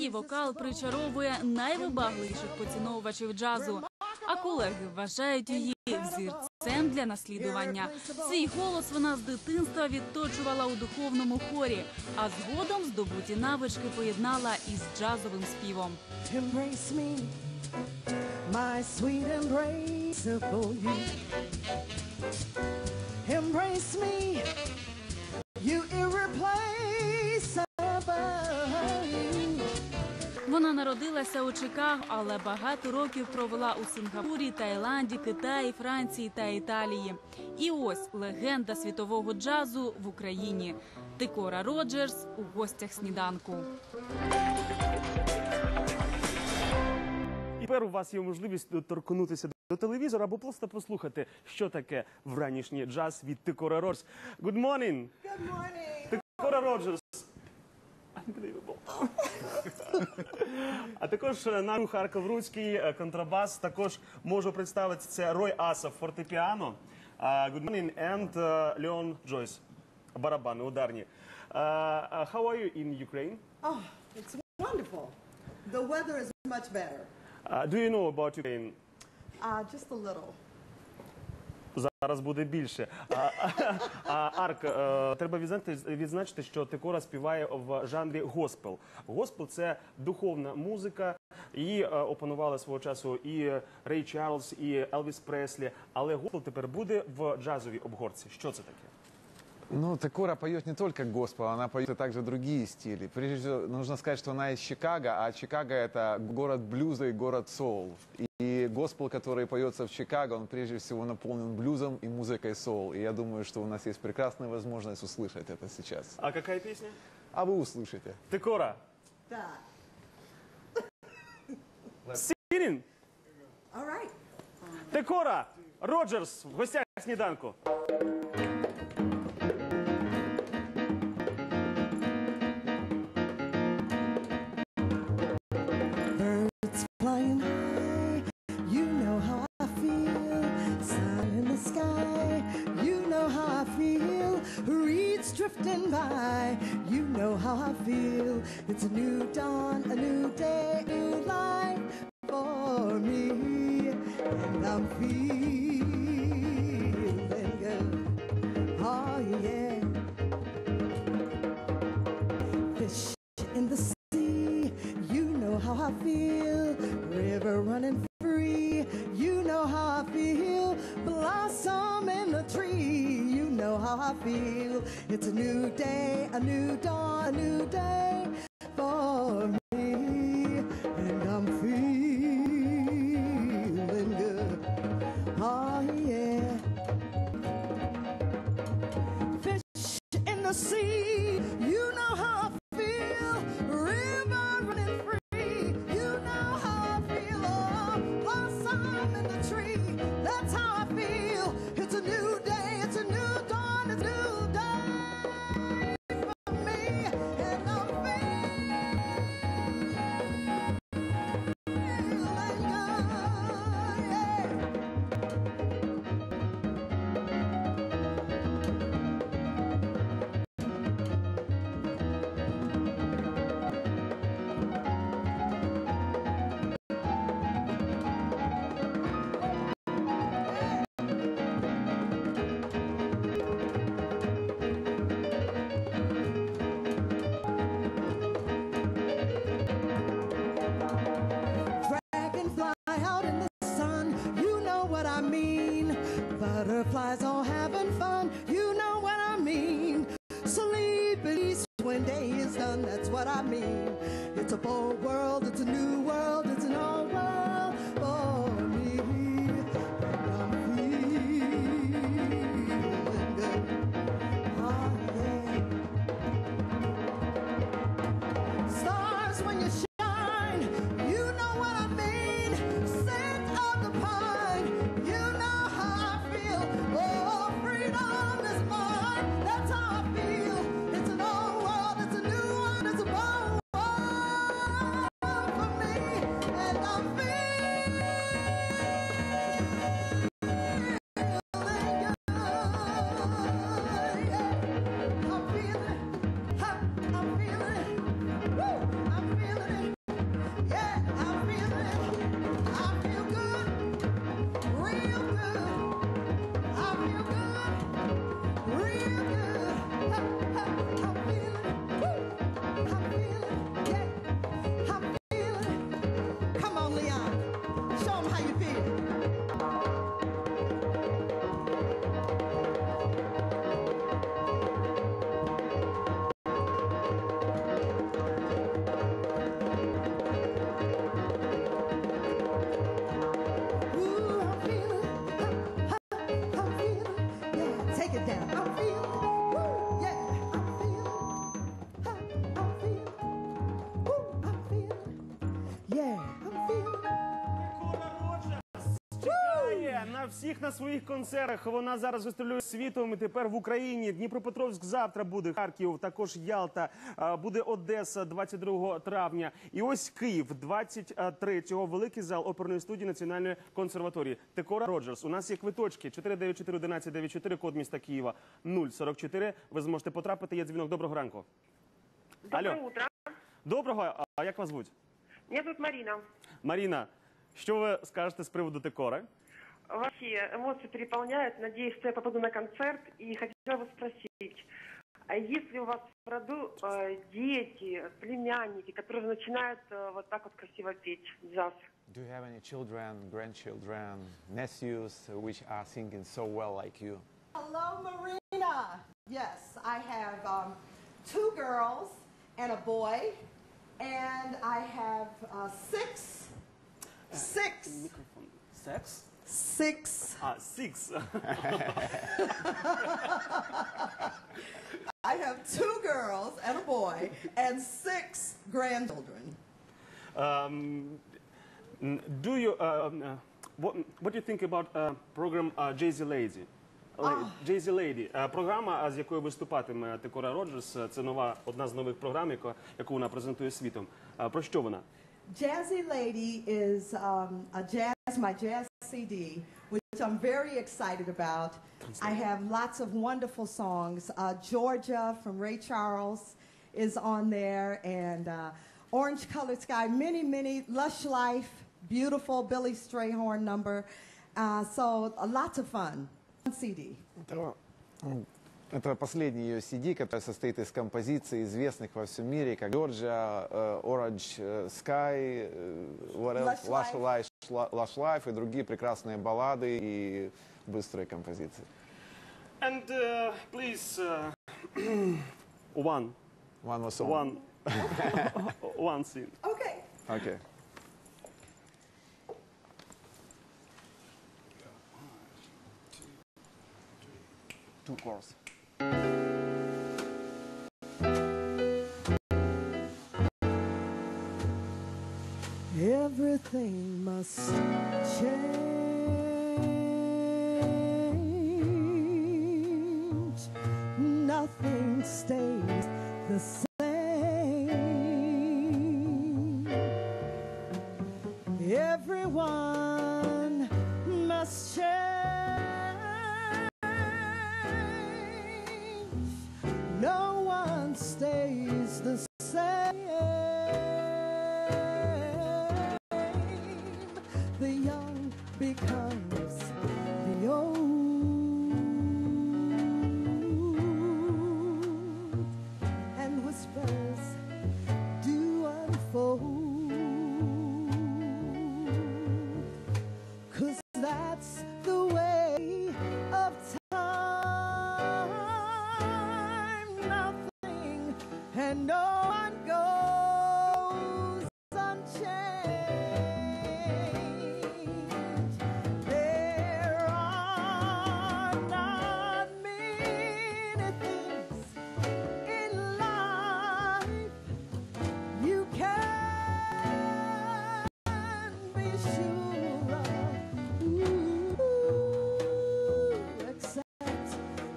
Її вокал причаровує найвибагливіших поціновувачів джазу. А колеги вважають її взірцем для наслідування. Свій голос вона з дитинства відточувала у духовному хорі, а згодом здобуті навички поєднала із джазовим співом. Embrace my sweet embraceable you. Embrace me, Вона народилася у Чикаго, але багато років провела у Сингапурі, Таїланді, Китаї, Франції та Італії. І ось легенда світового джазу в Україні. Тикора Роджерс у гостях сніданку. І тепер у вас є можливість доторкнутися до телевізора або просто послухати, що таке вранішній джаз від Тикора Роджерс. Good morning! Good morning. Тикора Роджерс. Unbelievable. а також е, наш Харков Руцький е, контрабас. Також можу представити це Рой Асов фортепіано. Good morning and е, Леон Джойс. Барабани, ударні. Uh, uh, how are you in Ukraine? Oh, it's wonderful. The weather is much better. Uh, do you know about Ukraine? Uh, just a little. Зараз буде більше. А, Арк, е, треба відзначити, відзначити, що Текора співає в жанрі госпел. Госпел це духовна музика. Її е, опанували свого часу і Рей Чарльз, і Елвіс Преслі. Але госпел тепер буде в джазовій обгорці. Що це таке? Ну, Текора поет не только госпел, она поет также другие стили. Прежде всего, нужно сказать, что она из Чикаго, а Чикаго – это город блюза и город соул. И госпел, который поется в Чикаго, он прежде всего наполнен блюзом и музыкой соул. И я думаю, что у нас есть прекрасная возможность услышать это сейчас. А яка пісня? А вы услышите. Текора. That. Сірін. All right. Текора. Роджерс в гостях сніданку. You know how I feel. It's a new dawn, a new day, new life for me, and I'm feeling good. Oh yeah. How I feel. It's a new day, a new dawn, a new day day is done, that's what I mean. It's a bold world, it's a new world, it's an всіх на своїх концертах. Вона зараз гастролює світом і тепер в Україні. Дніпропетровськ завтра буде, Харків, також Ялта, буде Одеса 22 травня. І ось Київ 23-го, великий зал оперної студії Національної консерваторії. Текора Роджерс. У нас є квиточки 494 1194, код міста Києва 044. Ви зможете потрапити. Є дзвінок. Доброго ранку. Доброе Алло. утро. Доброго. А як вас звуть? Меня зовут Марина. Маріна, що ви скажете з приводу декора? Вообще, эмоции переполняют. Надеюсь, что я попаду на концерт. И хотела бы спросить, а есть ли у вас в роду э, дети, племянники, которые начинают э, вот так вот красиво петь джаз? Do you have any children, grandchildren, nephews uh, which are singing so well like you? Hello, Marina. Yes, I have um, two girls and a boy, and I have uh, six, six, Секс? six. А, six. I have two girls and a boy, and six grandchildren. Um, n- do you, um, uh, what, what do you think about uh, program uh, Jay-Z Lady? La- Jay-Z Lady. Е, Програма, а, з якою виступатиме Текора Роджерс, е, це нова, одна з нових програм, яка- яку вона презентує світом. А, Про що вона? Jazzy Lady is um, a jazz, my jazz CD, which I'm very excited about. I have lots of wonderful songs. Uh, Georgia from Ray Charles is on there, and uh, Orange Colored Sky, many, many, Lush Life, beautiful Billy Strayhorn number. Uh, so uh, lots of fun. CD. Это, последний ее CD, который состоит из композиций, известных во всем мире, как Georgia, э, Orange э, Sky, э, what else? Lush Lush, Life, Lush Life и другие прекрасные баллады и быстрые композиции. And uh, please, uh, one, One more song. one, one scene. Okay. Okay. Two chorus. Everything must change. Nothing stays the same. The young becomes the old. And whispers do unfold. Cause that's the way of time. Nothing and no one goes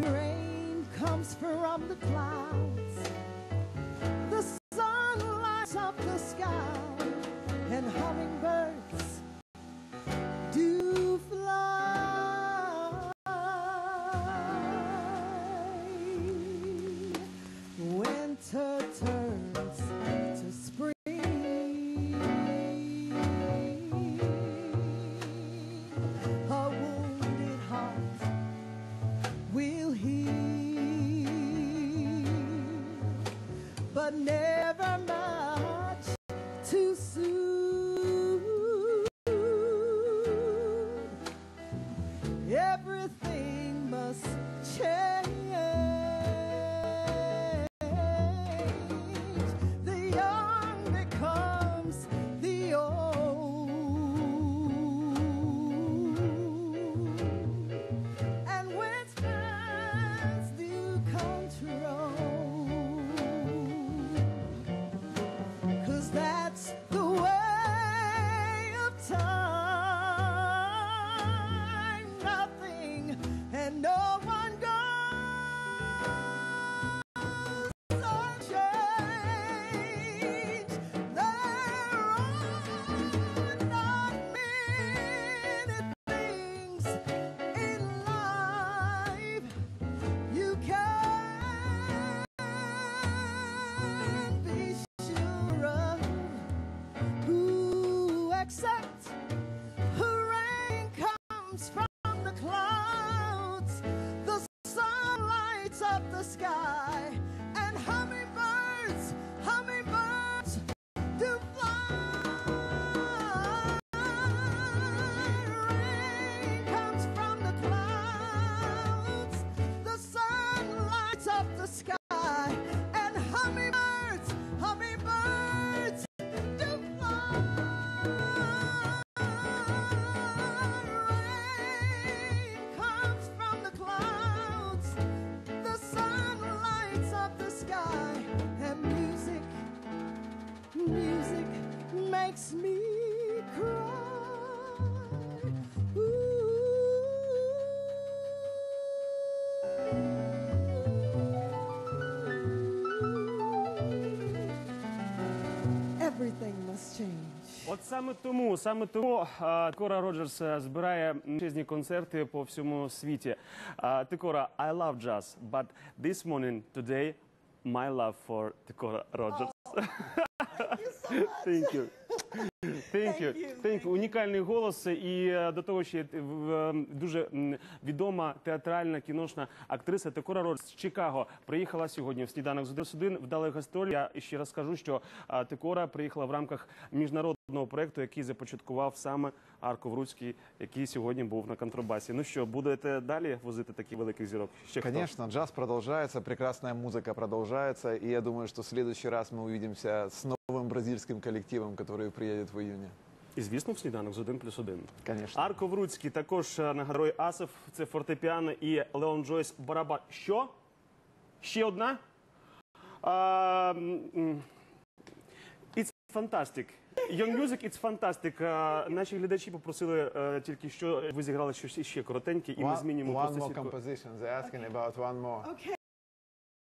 The rain comes from the clouds. The sun lights up the sky. And hummingbirds. comes from the clouds, the sun lights up the sky. От саме тому, саме тому а, Тикора Роджерс е, збирає величезні концерти по всьому світі. А, Тикора, I love jazz, but this morning, today, my love for Тикора Роджерс. Thank you. Thank you. Thank you. Унікальний голос і е, до того ще е, в- е, дуже м, відома театральна кіношна актриса Текора Роджерс з Чикаго приїхала сьогодні в сніданок з 1 вдалих гастроль. Я ще раз скажу, що Текора приїхала в рамках міжнародного проекту, який започаткував саме Арко Вруцький, який сьогодні був на контрабасі. Ну що, будете далі возити таких великих зірок? Ще хто? Конечно, джаз продолжается, прекрасная музыка продолжается, и я думаю, что в следующий раз мы увидимся с новым бразильским коллективом, который приедет в июне. І звісно, в сніданок з 1 плюс 1. Конечно. Арко Вруцький, також е, нагадую Асиф, це фортепіано і Леон Джойс барабан. Що? Ще одна? А, м, м, It's fantastic. Young Music, it's fantastic. А, Наші глядачі попросили е, тільки що ви зіграли щось іще коротеньке, і ми One, змінюємо one просто more composition. They're asking about one more. Okay.